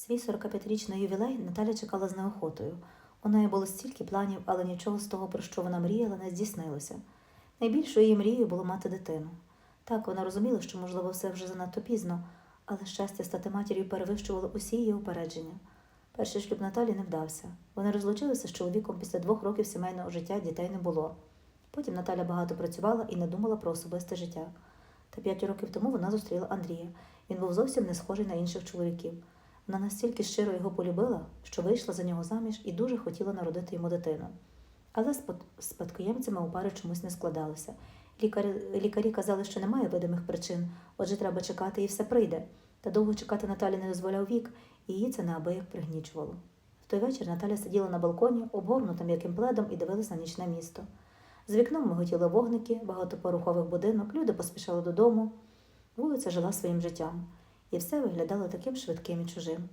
Свій 45-річний ювілей Наталя чекала з неохотою. У неї було стільки планів, але нічого з того, про що вона мріяла, не здійснилося. Найбільшою її мрією було мати дитину. Так, вона розуміла, що, можливо, все вже занадто пізно, але щастя стати матір'ю перевищувало усі її упередження. Перший шлюб Наталі не вдався. Вони розлучилися з чоловіком після двох років сімейного життя, дітей не було. Потім Наталя багато працювала і не думала про особисте життя. Та п'ять років тому вона зустріла Андрія. Він був зовсім не схожий на інших чоловіків. Вона настільки щиро його полюбила, що вийшла за нього заміж і дуже хотіла народити йому дитину. Але з спадкоємцями у пари чомусь не складалося. Лікарі, лікарі казали, що немає видимих причин, отже, треба чекати і все прийде. Та довго чекати Наталі не дозволяв вік, і її це неабияк пригнічувало. В той вечір Наталя сиділа на балконі, обгорнута м'яким пледом і дивилась на нічне місто. З вікном миготіли вогники, багатопорухових будинок, люди поспішали додому. Вулиця жила своїм життям, і все виглядало таким швидким і чужим.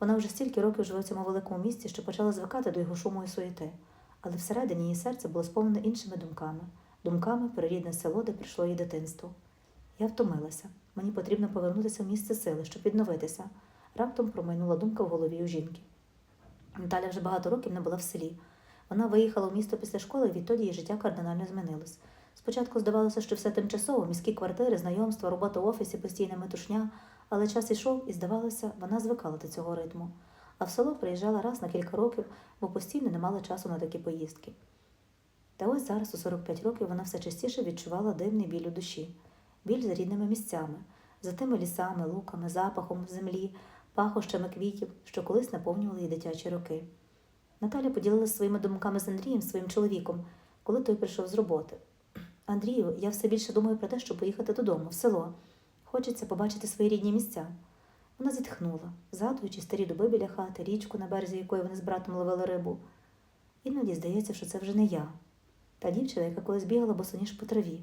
Вона вже стільки років живе в цьому великому місті, що почала звикати до його шуму і суєти, але всередині її серце було сповнене іншими думками, думками про рідне село, де прийшло її дитинство. Я втомилася. Мені потрібно повернутися в місце сили, щоб відновитися. Раптом промайнула думка в голові у жінки. Наталя вже багато років не була в селі. Вона виїхала в місто після школи, і відтоді її життя кардинально змінилось. Спочатку здавалося, що все тимчасово, міські квартири, знайомства, робота в офісі, постійна метушня, але час ішов, і здавалося, вона звикала до цього ритму. А в село приїжджала раз на кілька років, бо постійно не мала часу на такі поїздки. Та ось зараз, у 45 років, вона все частіше відчувала дивний біль у душі, біль за рідними місцями, за тими лісами, луками, запахом землі, пахощами квітів, що колись наповнювали її дитячі роки. Наталя поділилася своїми думками з Андрієм, своїм чоловіком, коли той прийшов з роботи. Андрію, я все більше думаю про те, щоб поїхати додому, в село. Хочеться побачити свої рідні місця. Вона зітхнула, згадуючи старі дуби біля хати, річку, на березі якої вони з братом ловили рибу. Іноді здається, що це вже не я, та дівчина, яка колись бігала босоніж по траві,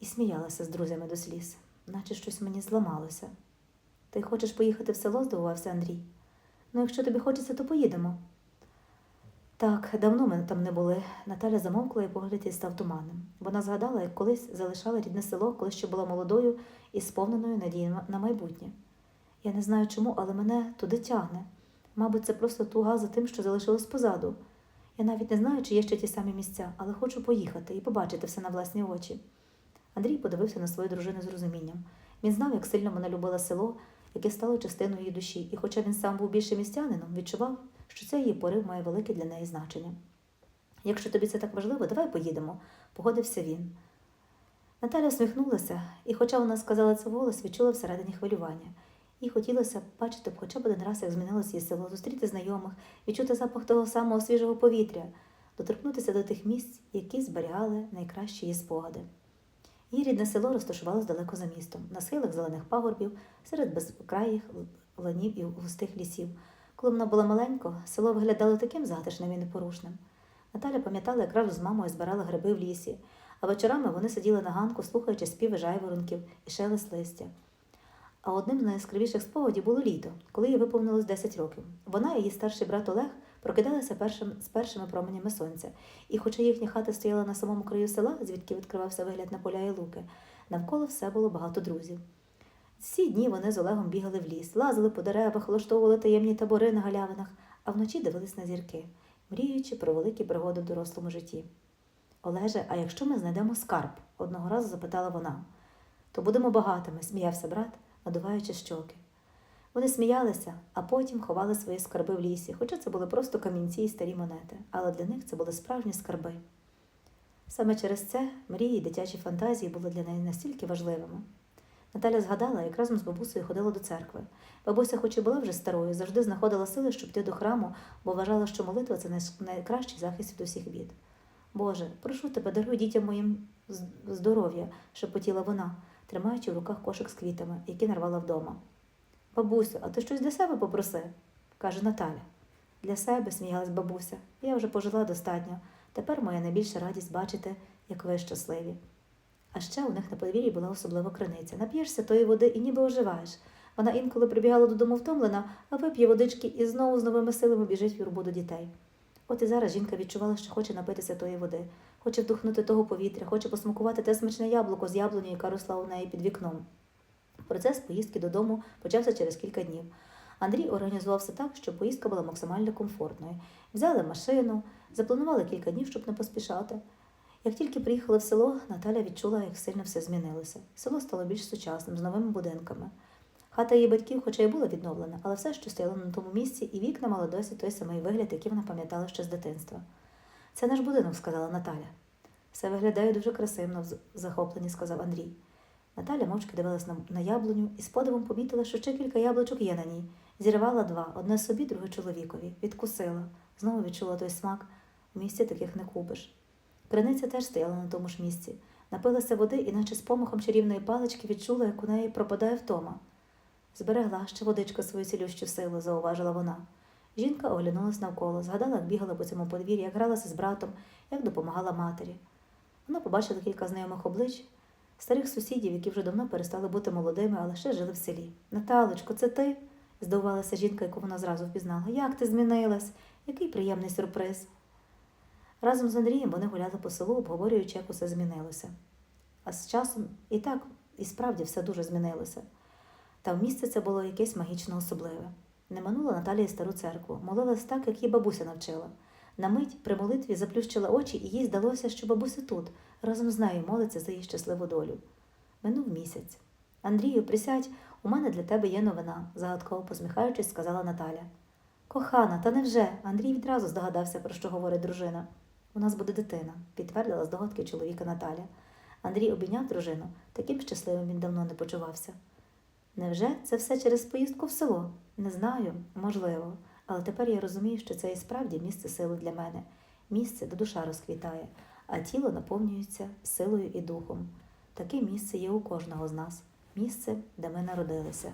і сміялася з друзями до сліз, наче щось мені зламалося. Ти хочеш поїхати в село? здивувався Андрій. Ну, якщо тобі хочеться, то поїдемо. Так, давно ми там не були. Наталя замовкла і погляд їй став туманним. Вона згадала, як колись залишала рідне село, коли ще була молодою і сповненою надією на майбутнє. Я не знаю чому, але мене туди тягне. Мабуть, це просто туга за тим, що залишилось позаду. Я навіть не знаю, чи є ще ті самі місця, але хочу поїхати і побачити все на власні очі. Андрій подивився на свою дружину з розумінням. Він знав, як сильно вона любила село, яке стало частиною її душі, і хоча він сам був більше містянином, відчував, що цей її порив має велике для неї значення. Якщо тобі це так важливо, давай поїдемо, погодився він. Наталя всміхнулася, і, хоча вона сказала це вголос, відчула всередині хвилювання. Їй хотілося бачити б хоча б один раз, як змінилося її село, зустріти знайомих, відчути запах того самого свіжого повітря, доторкнутися до тих місць, які зберігали найкращі її спогади. Її рідне село розташувалось далеко за містом, на схилах зелених пагорбів, серед безкраїх ланів і густих лісів. Коли вона була маленько, село виглядало таким затишним і непорушним. Наталя пам'ятала, як разом з мамою збирала гриби в лісі, а вечорами вони сиділи на ганку, слухаючи співи жайворонків і шелест листя. А одним з найяскравіших спогадів було літо, коли їй виповнилось 10 років. Вона і її старший брат Олег прокидалися першим, з першими променями сонця, і хоча їхня хата стояла на самому краю села, звідки відкривався вигляд на поля і луки, навколо все було багато друзів. Всі дні вони з Олегом бігали в ліс, лазили по деревах, влаштовували таємні табори на галявинах, а вночі дивились на зірки, мріючи про великі пригоди в дорослому житті. Олеже, а якщо ми знайдемо скарб? одного разу запитала вона. То будемо багатими, сміявся брат, надуваючи щоки. Вони сміялися, а потім ховали свої скарби в лісі, хоча це були просто камінці і старі монети, але для них це були справжні скарби. Саме через це мрії дитячі фантазії були для неї настільки важливими. Наталя згадала, як разом з бабусею ходила до церкви. Бабуся, хоч і була вже старою, завжди знаходила сили, щоб йти до храму, бо вважала, що молитва це найкращий захист від усіх бід. Боже, прошу тебе, даруй дітям моїм здоров'я, шепотіла вона, тримаючи в руках кошик з квітами, які нарвала вдома. Бабусю, а ти щось для себе попроси, каже Наталя. Для себе, сміялась бабуся, я вже пожила достатньо. Тепер моя найбільша радість бачити, як ви щасливі. А ще у них на подвір'ї була особлива криниця. Нап'єшся тої води і ніби оживаєш. Вона інколи прибігала додому втомлена, а вип'є водички і знову з новими силами біжить в юрбу до дітей. От і зараз жінка відчувала, що хоче напитися тої води, хоче вдихнути того повітря, хоче посмакувати те смачне яблуко з яблуні, яка росла у неї під вікном. Процес поїздки додому почався через кілька днів. Андрій організував все так, щоб поїздка була максимально комфортною. Взяли машину, запланували кілька днів, щоб не поспішати. Як тільки приїхали в село, Наталя відчула, як сильно все змінилося. Село стало більш сучасним, з новими будинками. Хата її батьків, хоча й була відновлена, але все, що стояло на тому місці, і вікна мали досі той самий вигляд, який вона пам'ятала ще з дитинства. Це наш будинок, сказала Наталя. Все виглядає дуже красивно, в захопленні сказав Андрій. Наталя мовчки дивилась на, на яблуню і з подивом помітила, що ще кілька яблучок є на ній. Зірвала два, одне собі, друге чоловікові, відкусила. Знову відчула той смак. У місті таких не купиш. Криниця теж стояла на тому ж місці. Напилася води і, наче з помахом чарівної палички, відчула, як у неї пропадає втома. Зберегла ще водичка свою цілющу силу, зауважила вона. Жінка оглянулась навколо, згадала, як бігала по цьому подвір'ї, як гралася з братом, як допомагала матері. Вона побачила кілька знайомих облич, старих сусідів, які вже давно перестали бути молодими, але ще жили в селі. Наталочко, це ти? здивувалася жінка, яку вона зразу впізнала. Як ти змінилась? Який приємний сюрприз. Разом з Андрієм вони гуляли по селу, обговорюючи, як усе змінилося. А з часом і так, і справді все дуже змінилося. Та в місце це було якесь магічно особливе. Не минула Наталія стару церкву, молилась так, як її бабуся навчила. На мить при молитві заплющила очі, і їй здалося, що бабуся тут, разом з нею молиться за її щасливу долю. Минув місяць. Андрію, присядь, у мене для тебе є новина, загадково посміхаючись, сказала Наталя. Кохана, та невже? Андрій відразу здогадався, про що говорить дружина. У нас буде дитина, підтвердила здогадки чоловіка Наталя. Андрій обійняв дружину, таким щасливим він давно не почувався. Невже це все через поїздку в село? Не знаю, можливо. Але тепер я розумію, що це і справді місце сили для мене, місце, де душа розквітає, а тіло наповнюється силою і духом. Таке місце є у кожного з нас, місце, де ми народилися.